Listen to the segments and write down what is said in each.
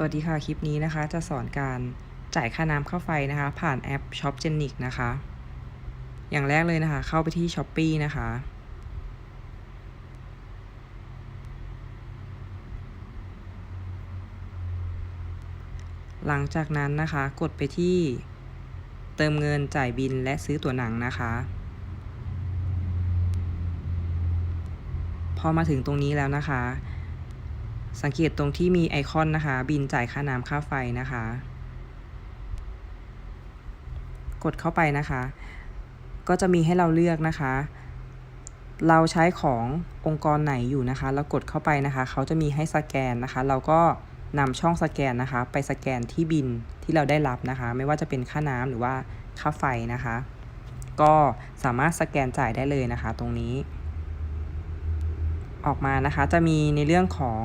สวัสดีค่ะ คลิปนี้นะคะ จะสอนการจ่ายค่าน้ำค่าไฟนะคะ ผ่านแอป Shop g e n i c นะคะ อย่างแรกเลยนะคะ เข้าไปที่ s h อ p e e นะคะ หลังจากนั้นนะคะ กดไปที่เติมเงินจ่ายบินและซื้อตั๋วหนังนะคะ พอมาถึงตรงนี้แล้วนะคะ สังเกตตรงที่มีไอคอนนะคะ บินจ่ายค่าน้ำค่าไฟนะคะ กดเข้าไปนะคะ ก็จะมีให้เราเลือกนะคะ เราใช้ขององค์กรไหนอยู่นะคะ เรากดเข้าไปนะคะ เขาจะมีให้สแกนนะคะ เราก็นำช่องสแกนนะคะ ไปสแกนที่บินที่เราได้รับนะคะ ไม่ว่าจะเป็นค่าน้ำหรือว่าค่าไฟนะคะ ก็สามารถสแกนจ่ายได้เลยนะคะ ตรงนี้ ออกมานะคะจะมีในเรื่องของ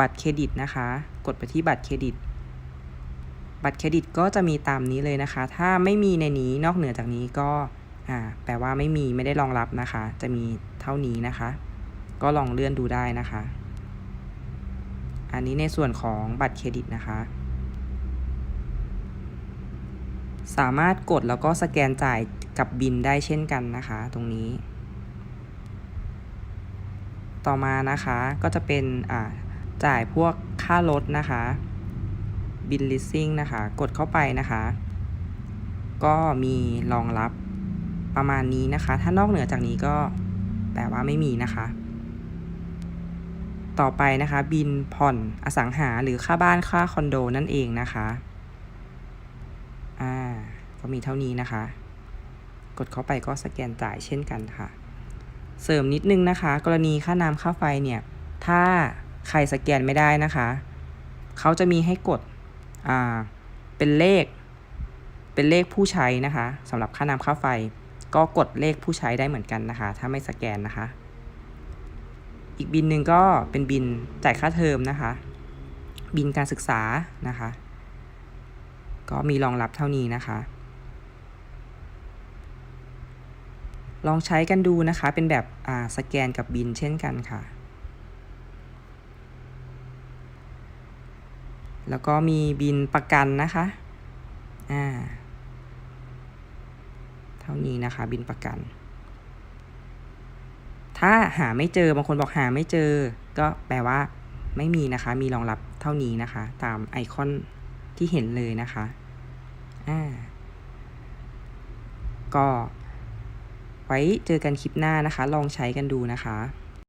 บัตรเครดิตนะคะ กดไปที่บัตรเครดิต บัตรเครดิตก็จะมีตามนี้เลยนะคะ ถ้าไม่มีในนี้นอกเหนือจากนี้ก็อ่าแปลว่าไม่มีไม่ได้รองรับนะคะ จะมีเท่านี้นะคะ ก็ลองเลื่อนดูได้นะคะ อันนี้ในส่วนของบัตรเครดิตนะคะ สามารถกดแล้วก็สแกนจ่ายกับบินได้เช่นกันนะคะ ตรงนี้ ต่อมานะคะก็จะเป็นอ่า จ่ายพวกค่ารถนะคะบินลิสซิ่งนะคะ กดเข้าไปนะคะ ก็มีรองรับประมาณนี้นะคะ ถ้านอกเหนือจากนี้ก็แปลว่าไม่มีนะคะ ต่อไปนะคะ บินผ่อนอสังหาหรือค่าบ้านค่าคอนโดนั่นเองนะคะอ่าก็มีเท่านี้นะคะ กดเข้าไปก็สแกนจ่ายเช่นกันค่ะ เสริมนิดนึงนะคะ กรณีค่าน้ำค่าไฟเนี่ย ถ้า ใครสแกนไม่ได้นะคะ เขาจะมีให้กดอ่าเป็นเลข เป็นเลขผู้ใช้นะคะสำหรับค่าน้ำค่าไฟ ก็กดเลขผู้ใช้ได้เหมือนกันนะคะ ถ้าไม่สแกนนะคะ อีกบินหนึ่งก็เป็นบินจ่ายค่าเทอมนะคะ บินการศึกษานะคะ ก็มีรองรับเท่านี้นะคะ ลองใช้กันดูนะคะ เป็นแบบสแกนกับบินเช่นกันค่ะ แล้วก็มีบินประกันนะคะ อ่า เท่านี้นะคะ บินประกัน ถ้าหาไม่เจอบางคนบอกหาไม่เจอ ก็แปลว่าไม่มีนะคะ มีรองรับเท่านี้นะคะ ตามไอคอนที่เห็นเลยนะคะ อ่า ก็ไว้เจอกันคลิปหน้านะคะ ลองใช้กันดูนะคะ